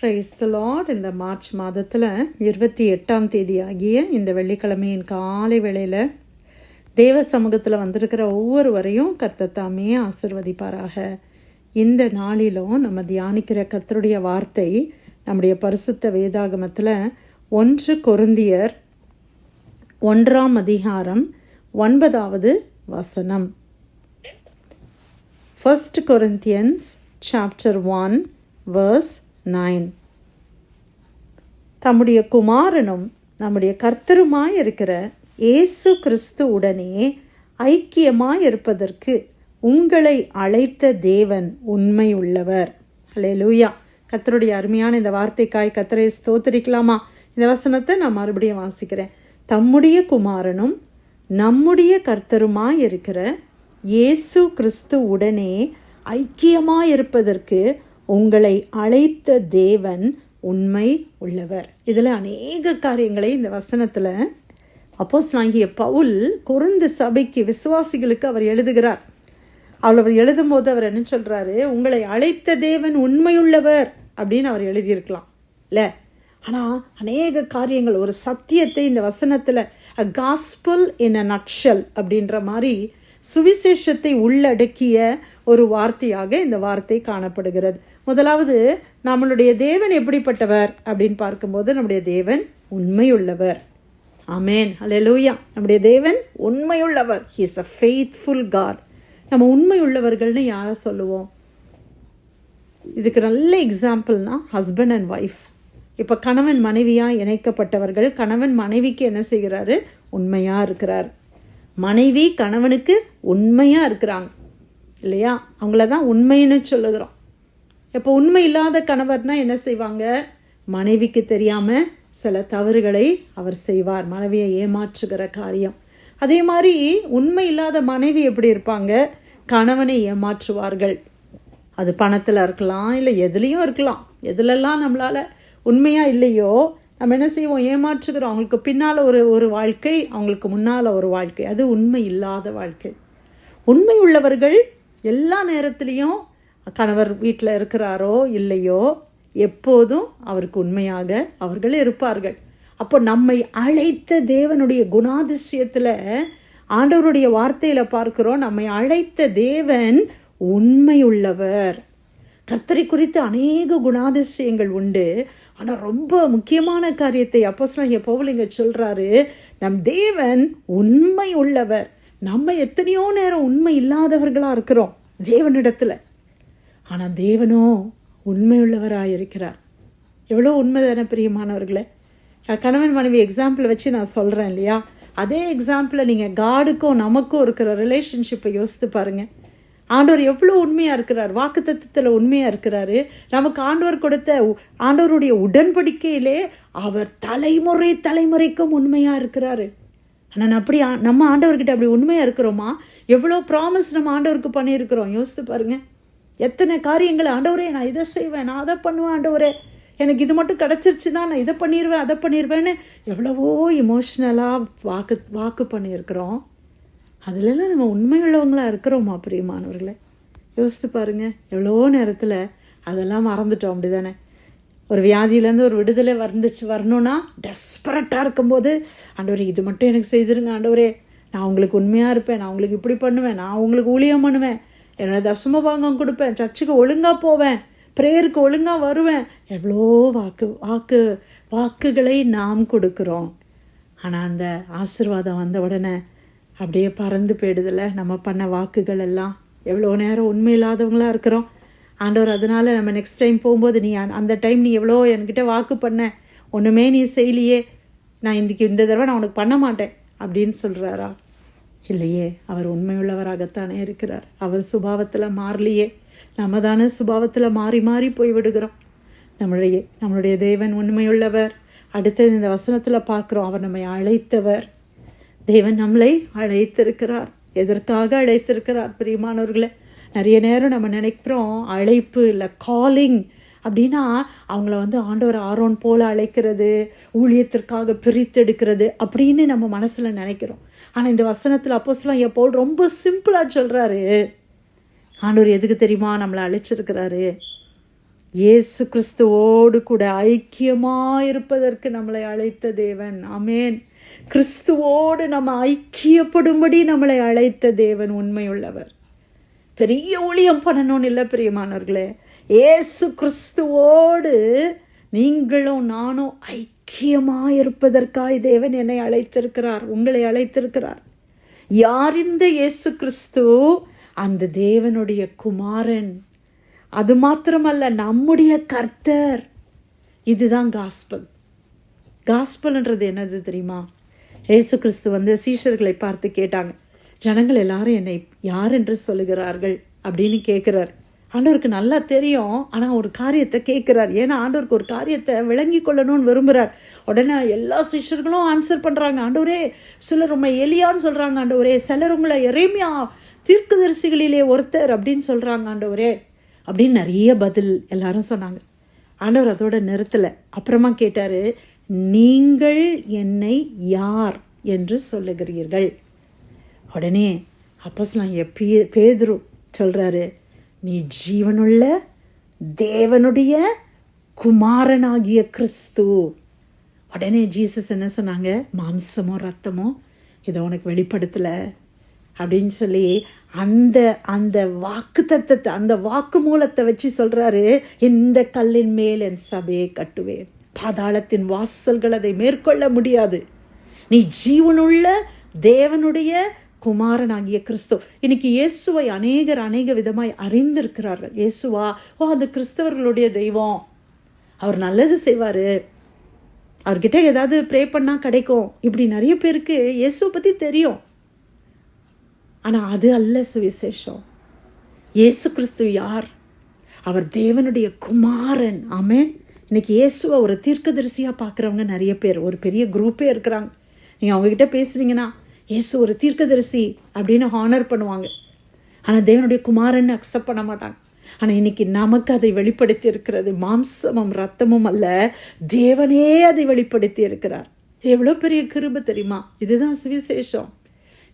Price the lord இந்த March மாதத்தில் இருபத்தி எட்டாம் தேதி ஆகிய இந்த வெள்ளிக்கிழமையின் காலை வேளையில் தேவ சமூகத்தில் வந்திருக்கிற ஒவ்வொருவரையும் கர்த்தர் ஆசிர்வதிப்பாராக. இந்த நாளிலும் நம்ம தியானிக்கிற கர்த்தருடைய வார்த்தை நம்முடைய பரிசுத்த வேதாகமத்தில் ஒன்று கொருந்தியர் ஒன்றாம் அதிகாரம் ஒன்பதாவது வசனம். First Corinthians chapter one verse nine. தம்முடைய குமாரனும் நம்முடைய கர்த்தருமாய் இருக்கிற இயேசு கிறிஸ்து உடனே ஐக்கியமாய் இருப்பதற்கு உங்களை அழைத்த தேவன் உண்மை உள்ளவர் அல்ல லூயா கத்தருடைய அருமையான இந்த வார்த்தைக்காய் கத்தரை ஸ்தோத்தரிக்கலாமா? இந்த வசனத்தை நான் மறுபடியும் வாசிக்கிறேன். தம்முடைய குமாரனும் நம்முடைய கர்த்தருமாய் இருக்கிற இயேசு கிறிஸ்து உடனே ஐக்கியமாய் இருப்பதற்கு உங்களை அழைத்த தேவன் உண்மை உள்ளவர். இதில் அநேக காரியங்களை இந்த வசனத்தில் அப்போஸ் நாங்கிய பவுல் குறுந்த சபைக்கு விசுவாசிகளுக்கு அவர் எழுதுகிறார். அவர் எழுதும்போது அவர் என்ன சொல்கிறாரு உங்களை அழைத்த தேவன் உண்மையுள்ளவர் அப்படின்னு அவர் எழுதியிருக்கலாம். இல்லை. ஆனால் அநேக காரியங்கள் ஒரு சத்தியத்தை இந்த வசனத்தில் அ காஸ்பல் இன் அ நட்ஷல் அப்படின்ற மாதிரி சுவிசேஷத்தை உள்ளடக்கிய ஒரு வார்த்தையாக இந்த வார்த்தை காணப்படுகிறது. முதலாவது நம்மளுடைய தேவன் எப்படிப்பட்டவர்? அப்படின்னு பார்க்கும்போது நம்முடைய தேவன் உண்மையுள்ளவர். ஆமேன். லூயா நம்முடைய தேவன் உண்மையுள்ளவர். He is a faithful God நம்ம உண்மையுள்ளவர்கள்னு யாரை சொல்லுவோம்? இதுக்கு நல்ல எக்ஸாம்பிள்னா ஹஸ்பண்ட் அண்ட் ஒய்ஃப் இப்போ கணவன் மனைவியாக இணைக்கப்பட்டவர்கள் கணவன் மனைவிக்கு என்ன செய்கிறாரு? உண்மையாக இருக்கிறார். மனைவி கணவனுக்கு உண்மையாக இருக்கிறாங்க. இல்லையா? அவங்கள தான் உண்மைன்னு சொல்லுகிறோம். இப்போ உண்மை இல்லாத கணவர்னா என்ன செய்வாங்க? மனைவிக்கு தெரியாமல் சில தவறுகளை அவர் செய்வார். மனைவியை ஏமாற்றுகிற காரியம். அதே மாதிரி உண்மை இல்லாத மனைவி எப்படி இருப்பாங்க? கணவனை ஏமாற்றுவார்கள். அது பணத்தில் இருக்கலாம் இல்லை எதுலேயும் இருக்கலாம். எதுலெல்லாம் நம்மளால் உண்மையாக இல்லையோ நம்ம என்ன செய்வோம்? ஏமாற்றுகிறோம். அவங்களுக்கு பின்னால் ஒரு ஒரு வாழ்க்கை அவங்களுக்கு முன்னால் ஒரு வாழ்க்கை. அது உண்மை இல்லாத வாழ்க்கை. உண்மை உள்ளவர்கள் எல்லா நேரத்துலேயும் கணவர் வீட்டில் இருக்கிறாரோ இல்லையோ எப்போதும் அவருக்கு உண்மையாக அவர்கள் இருப்பார்கள். அப்போ நம்மை அழைத்த தேவனுடைய குணாதிசயத்தில் ஆண்டவருடைய வார்த்தையில் பார்க்கிறோம் நம்மை அழைத்த தேவன் உண்மையுள்ளவர். கர்த்தரை குறித்து அநேக குணாதிசயங்கள் உண்டு. ஆனால் ரொம்ப முக்கியமான காரியத்தை அப்போஸ்லாம் எப்போவும் இங்கே சொல்கிறாரு நம் தேவன் உண்மை உள்ளவர் நம்ம எத்தனையோ நேரம் உண்மை இல்லாதவர்களாக இருக்கிறோம் தேவனிடத்தில். ஆனால் தேவனோ உண்மையுள்ளவராக இருக்கிறார் எவ்வளோ உண்மை தானே பிரியமானவர்களே? நான் கணவன் மனைவி எக்ஸாம்பிளை வச்சு நான் சொல்கிறேன் இல்லையா? அதே எக்ஸாம்பிளை நீங்கள் காடுக்கும் நமக்கும் இருக்கிற ரிலேஷன்ஷிப்பை யோசித்து பாருங்கள் ஆண்டவர் எவ்வளோ உண்மையாக இருக்கிறார். வாக்கு தத்துவத்தில் உண்மையாக இருக்கிறாரு. நமக்கு ஆண்டவர் கொடுத்த ஆண்டவருடைய உடன்படிக்கையிலே அவர் தலைமுறை தலைமுறைக்கும் உண்மையாக இருக்கிறாரு. ஆனால் அப்படி நம்ம ஆண்டவர்கிட்ட அப்படி உண்மையாக இருக்கிறோமா? எவ்வளோ ப்ராமிஸ் நம்ம ஆண்டவருக்கு பண்ணியிருக்கிறோம். யோசித்து பாருங்கள் எத்தனை காரியங்களை ஆண்டவரே நான் இதை செய்வேன் நான் அதை பண்ணுவேன் ஆண்டவரே எனக்கு இது மட்டும் கிடச்சிருச்சுன்னா நான் இதை பண்ணிடுவேன் அதை பண்ணிடுவேன்னு எவ்வளவோ இமோஷ்னலாக வாக்கு வாக்கு பண்ணியிருக்கிறோம். அதிலெல்லாம் நம்ம உண்மை உள்ளவங்களாக இருக்கிறோமா பிரியமானவர்களே? யோசித்து பாருங்கள் எவ்வளோ நேரத்தில் அதெல்லாம் மறந்துட்டோம் அப்படி தானே ஒரு வியாதியிலேருந்து ஒரு விடுதலை வந்துச்சு வரணும்னா டெஸ்பரட்டாக இருக்கும்போது ஆண்டவரே இது மட்டும் எனக்கு செய்திருங்க ஆண்டவரே நான் உங்களுக்கு உண்மையாக இருப்பேன் நான் உங்களுக்கு இப்படி பண்ணுவேன் நான் உங்களுக்கு ஊழியம் பண்ணுவேன் என்னோட தசம பாகம் கொடுப்பேன் சர்ச்சுக்கு ஒழுங்காக போவேன் ப்ரேயருக்கு ஒழுங்காக வருவேன். எவ்வளோ வாக்கு வாக்கு வாக்குகளை நாம் கொடுக்குறோம். ஆனால் அந்த ஆசிர்வாதம் வந்த உடனே அப்படியே பறந்து போயிடுதில்ல நம்ம பண்ண வாக்குகள் எல்லாம். எவ்வளோ நேரம் உண்மை இல்லாதவங்களாக இருக்கிறோம். ஆண்டவர் அதனால் நம்ம நெக்ஸ்ட் டைம் போகும்போது நீ அந்த டைம் நீ எவ்வளோ என்கிட்ட வாக்கு பண்ண. ஒன்றுமே நீ செய்யலையே. நான் இன்றைக்கி இந்த தடவை நான் உனக்கு பண்ண மாட்டேன் அப்படின்னு சொல்கிறாரா இல்லையே அவர் உண்மையுள்ளவராகத்தானே இருக்கிறார். அவர் சுபாவத்தில் மாறலையே. நம்ம தானே சுபாவத்தில் மாறி மாறி போய் விடுகிறோம் நம்மளுடைய நம்மளுடைய தேவன் உண்மையுள்ளவர். அடுத்தது இந்த வசனத்தில் பார்க்குறோம் அவர் நம்மை அழைத்தவர். தேவன் நம்மளை அழைத்திருக்கிறார். எதற்காக அழைத்திருக்கிறார் பிரியமானவர்களை? நிறைய நேரம் நம்ம நினைக்கிறோம் அழைப்பு இல்லை காலிங் அப்படின்னா அவங்கள வந்து ஆண்டவர் ஆரோன் போல அழைக்கிறது ஊழியத்திற்காக பிரித்தெடுக்கிறது அப்படின்னு நம்ம மனசில் நினைக்கிறோம். ஆனால் இந்த வசனத்தில் அப்போ எப்போல் எப்போ ரொம்ப சிம்பிளாக சொல்கிறாரு ஆண்டவர் எதுக்கு தெரியுமா நம்மளை அழைச்சிருக்கிறாரு? இயேசு கிறிஸ்துவோடு கூட ஐக்கியமாக இருப்பதற்கு நம்மளை அழைத்த தேவன். அமேன் கிறிஸ்துவோடு நம்ம ஐக்கியப்படும்படி நம்மளை அழைத்த தேவன் உண்மையுள்ளவர். பெரிய ஊழியம் பண்ணணும்னு இல்லை பிரியமானவர்களே. ஏசு கிறிஸ்துவோடு நீங்களும் நானும் ஐக்கியமாக இருப்பதற்காய் தேவன் என்னை அழைத்திருக்கிறார் உங்களை அழைத்திருக்கிறார். யார் இந்த இயேசு கிறிஸ்து? அந்த தேவனுடைய குமாரன். அது மாத்திரமல்ல நம்முடைய கர்த்தர். இதுதான் காஸ்பல். காஸ்பல்ன்றது என்னது தெரியுமா? ஏசு கிறிஸ்து வந்து சீஷர்களை பார்த்து கேட்டாங்க ஜனங்கள் எல்லாரும் என்னை யார் என்று சொல்லுகிறார்கள்? அப்படின்னு கேட்குறாரு. ஆண்டவருக்கு நல்லா தெரியும். ஆனால் ஒரு காரியத்தை கேட்குறார். ஏன்னா ஆண்டவருக்கு ஒரு காரியத்தை விளங்கி கொள்ளணும்னு விரும்புகிறார் உடனே எல்லா சிஷர்களும் ஆன்சர் பண்ணுறாங்க ஆண்டவரே சிலர் உண்மை எலியான்னு சொல்கிறாங்க ஆண்டவரே. சிலர் உங்களை எரேமியா தீர்க்குதரிசிகளிலே ஒருத்தர் அப்படின்னு சொல்கிறாங்க ஆண்டவரே. அப்படின்னு நிறைய பதில் எல்லாரும் சொன்னாங்க. ஆண்டவர் அதோட நிறுத்தலை. அப்புறமா கேட்டார் நீங்கள் என்னை யார் என்று சொல்லுகிறீர்கள்? உடனே அப்போஸ்லாம் எப்பயே பேதுரு சொல்கிறாரு நீ ஜீவனுள்ள தேவனுடைய குமாரனாகிய கிறிஸ்து. உடனே ஜீசஸ் என்ன சொன்னாங்க? மாம்சமோ ரத்தமோ இதை உனக்கு வெளிப்படுத்தலை அப்படின்னு சொல்லி அந்த அந்த வாக்கு தத்தத்தை அந்த வாக்கு மூலத்தை வச்சு சொல்கிறாரு இந்த கல்லின் மேல் என் சபையை கட்டுவேன். பாதாளத்தின் வாசல்கள் அதை மேற்கொள்ள முடியாது. நீ ஜீவனுள்ள தேவனுடைய குமாரனாகிய கிறிஸ்து. இன்னைக்கு இயேசுவை அநேகர் அநேக விதமாய் அறிந்திருக்கிறார்கள். இயேசுவா ஓ அது கிறிஸ்தவர்களுடைய தெய்வம். அவர் நல்லது செய்வார். அவர்கிட்ட ஏதாவது ப்ரே பண்ணால் கிடைக்கும். இப்படி நிறைய பேருக்கு இயேசுவை பற்றி தெரியும். ஆனால் அது அல்ல சுவிசேஷம். இயேசு கிறிஸ்து யார்? அவர் தேவனுடைய குமாரன். ஆமேன். இன்னைக்கு இயேசுவை ஒரு தீர்க்கதரிசியாக பார்க்குறவங்க நிறைய பேர். ஒரு பெரிய குரூப்பே இருக்கிறாங்க. நீங்கள் அவங்கக்கிட்ட பேசுவீங்கன்னா இயேசு ஒரு தீர்க்கதரிசி அப்படின்னு ஹானர் பண்ணுவாங்க. ஆனால் தேவனுடைய குமாரன்னு அக்செப்ட் பண்ண மாட்டாங்க ஆனால் இன்னைக்கு நமக்கு அதை வெளிப்படுத்தி இருக்கிறது மாம்சமும் ரத்தமும் அல்ல. தேவனே அதை வெளிப்படுத்தி இருக்கிறார். எவ்வளோ பெரிய கிருப தெரியுமா? இதுதான் சுவிசேஷம்.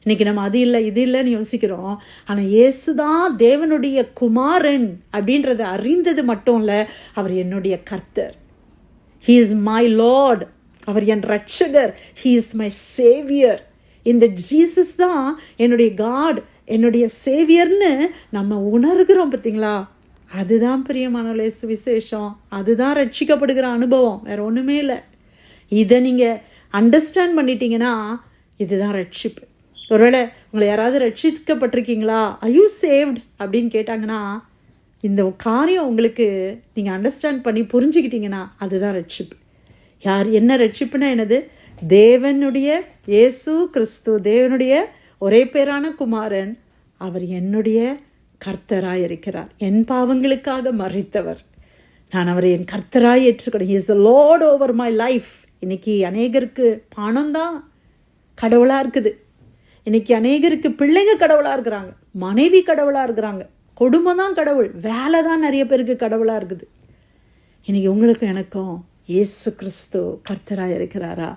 இன்னைக்கு நம்ம அது இல்லை இது இல்லைன்னு யோசிக்கிறோம். ஆனால் இயேசுதான் தேவனுடைய குமாரன் அப்படின்றத அறிந்தது மட்டும் இல்லை அவர் என்னுடைய கர்த்தர். ஹீ இஸ் மை லார்ட் அவர் என் ரட்சகர். ஹீ இஸ் மை சேவியர் இந்த ஜீசஸ் தான் என்னுடைய காட் என்னுடைய சேவியர்னு நம்ம உணர்கிறோம் பார்த்தீங்களா? அதுதான் பிரியமான விசேஷம். அதுதான் ரட்சிக்கப்படுகிற அனுபவம். வேற ஒன்றுமே இல்லை. இதை நீங்கள் அண்டர்ஸ்டாண்ட் பண்ணிட்டீங்கன்னா இதுதான் ரட்சிப்பு. ஒருவேளை உங்களை யாராவது ரட்சிக்கப்பட்டிருக்கீங்களா? ஐயூ சேவ்ட் அப்படின்னு கேட்டாங்கன்னா இந்த காரியம் உங்களுக்கு நீங்கள் அண்டர்ஸ்டாண்ட் பண்ணி புரிஞ்சுக்கிட்டீங்கன்னா அதுதான் ரட்சிப்பு. யார் என்ன ரட்சிப்புனா என்னது? தேவனுடைய இயேசு கிறிஸ்து தேவனுடைய ஒரே பேரான குமாரன் அவர் என்னுடைய கர்த்தராய் இருக்கிறார் என் பாவங்களுக்காக மறைத்தவர். நான் அவரை என் கர்த்தராய் ஏற்றுக்கிறேன் is a lord over my life இன்னைக்கு அநேகருக்கு பணம் தான் கடவுளாக இருக்குது. இன்னைக்கு அநேகருக்கு பிள்ளைங்க கடவுளாக இருக்கிறாங்க மனைவி கடவுளாக இருக்கிறாங்க குடும்பம் தான் கடவுள் வேலை தான் நிறைய பேருக்கு கடவுளாக இருக்குது. இன்னைக்கு உங்களுக்கும் எனக்கும் இயேசு கிறிஸ்து கர்த்தராக இருக்கிறாரா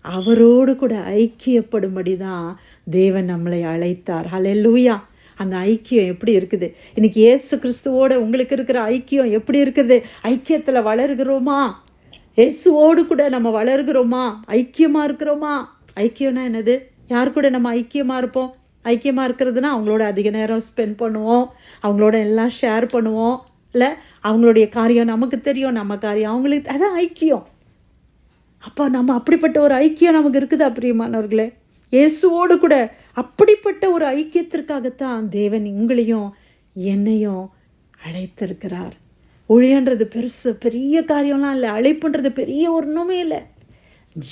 அவரோடு கூட ஐக்கியப்படும்படி தான் தேவன் நம்மளை அழைத்தார். ஹலெல்லூயா அந்த ஐக்கியம் எப்படி இருக்குது? இன்னைக்கு ஏசு கிறிஸ்துவோட உங்களுக்கு இருக்கிற ஐக்கியம் எப்படி இருக்குது? ஐக்கியத்தில் வளர்கிறோமா? இயேசுவோடு கூட நம்ம வளர்கிறோமா? ஐக்கியமாக இருக்கிறோமா? ஐக்கியம்னா என்னது? யார் கூட நம்ம ஐக்கியமாக இருப்போம்? ஐக்கியமாக இருக்கிறதுனா அவங்களோட அதிக நேரம் ஸ்பெண்ட் பண்ணுவோம். அவங்களோட எல்லாம் ஷேர் பண்ணுவோம். இல்லை அவங்களுடைய காரியம் நமக்கு தெரியும். நம்ம காரியம் அவங்களுக்கு அதான் ஐக்கியம். அப்போ நம்ம அப்படிப்பட்ட ஒரு ஐக்கியம் நமக்கு இருக்குதா பிரியமானவர்களே. இயேசுவோடு கூட அப்படிப்பட்ட ஒரு ஐக்கியத்திற்காகத்தான் தேவன் உங்களையும் என்னையும் அழைத்திருக்கிறார். ஒழியன்றது பெருசு பெரிய காரியம்லாம் இல்லை. அழைப்புன்றது பெரிய ஒன்றுமே இல்லை.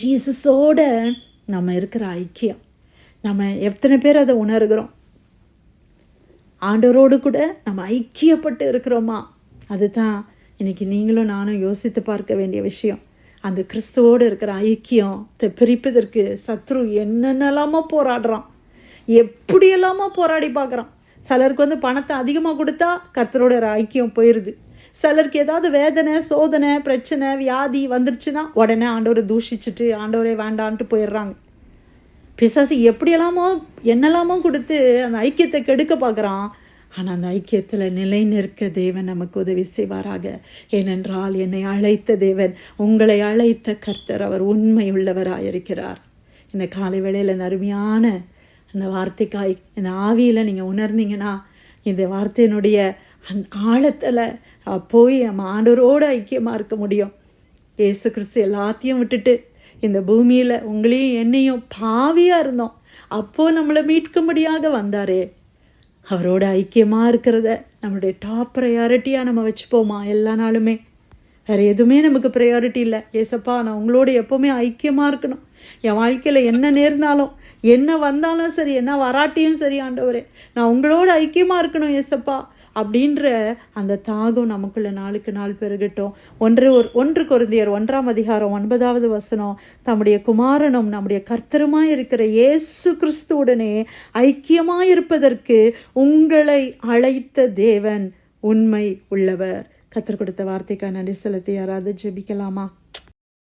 ஜீசஸோட நம்ம இருக்கிற ஐக்கியம். நம்ம எத்தனை பேர் அதை உணர்கிறோம்? ஆண்டவரோடு கூட நம்ம ஐக்கியப்பட்டு இருக்கிறோமா? அதுதான் இன்னைக்கு நீங்களும் நானும் யோசித்து பார்க்க வேண்டிய விஷயம். அந்த கிறிஸ்துவோடு இருக்கிற ஐக்கியம் பிரிப்பதற்கு சத்ரு என்னென்னலாமோ போராடுறான். எப்படியெல்லாமோ போராடி பார்க்குறான். சிலருக்கு வந்து பணத்தை அதிகமாக கொடுத்தா கர்த்தரோட ஐக்கியம் போயிடுது சிலருக்கு ஏதாவது வேதனை சோதனை பிரச்சனை வியாதி வந்துருச்சுன்னா உடனே ஆண்டவரை தூஷிச்சுட்டு ஆண்டவரே வேண்டான்ட்டு போயிடுறாங்க. பிசாசு எப்படியெல்லாமோ என்னெல்லாமோ கொடுத்து அந்த ஐக்கியத்தை கெடுக்க பார்க்குறான். ஆனால் அந்த ஐக்கியத்தில் நிலை நிற்க தேவன் நமக்கு உதவி செய்வாராக. ஏனென்றால் என்னை அழைத்த தேவன் உங்களை அழைத்த கர்த்தர் அவர் உண்மை உள்ளவராயிருக்கிறார் இந்த காலை வேளையில் இந்த அருமையான அந்த வார்த்தைக்காய் இந்த ஆவியில் நீங்கள் உணர்ந்தீங்கன்னா இந்த வார்த்தையினுடைய அந் ஆழத்தில் போய் நம்ம ஆண்டவரோடு ஐக்கியமாக இருக்க முடியும். ஏசு கிறிஸ்து எல்லாத்தையும் விட்டுட்டு இந்த பூமியில் உங்களையும் என்னையும் பாவியாக இருந்தோம். அப்போது நம்மளை மீட்கும்படியாக வந்தாரே. அவரோட ஐக்கியமாக இருக்கிறத நம்மளுடைய டாப் ப்ரையாரிட்டியாக நம்ம வச்சுப்போமா எல்லா நாளுமே? வேறு எதுவுமே நமக்கு ப்ரையாரிட்டி இல்லை. ஏசப்பா நான் உங்களோட எப்போவுமே ஐக்கியமாக இருக்கணும். என் வாழ்க்கையில் என்ன நேர்ந்தாலும் என்ன வந்தாலும் சரி என்ன வராட்டியும் சரி ஆண்டவரே நான் உங்களோட ஐக்கியமாக இருக்கணும் ஏசப்பா. அப்படின்ற அந்த தாகம் நமக்குள்ள நாளுக்கு நாள் பெருகட்டும். ஒன்று ஒரு ஒன்று குருந்தியர் ஒன்றாம் அதிகாரம் ஒன்பதாவது வசனம் தம்முடைய குமாரனும் நம்முடைய கர்த்தருமாய் இருக்கிற இயேசு கிறிஸ்துவுடனே ஐக்கியமாயிருப்பதற்கு உங்களை அழைத்த தேவன் உண்மை உள்ளவர். கத்தர் கொடுத்த வார்த்தைக்கான நன்றி செலுத்தி யாராவது ஜெபிக்கலாமா?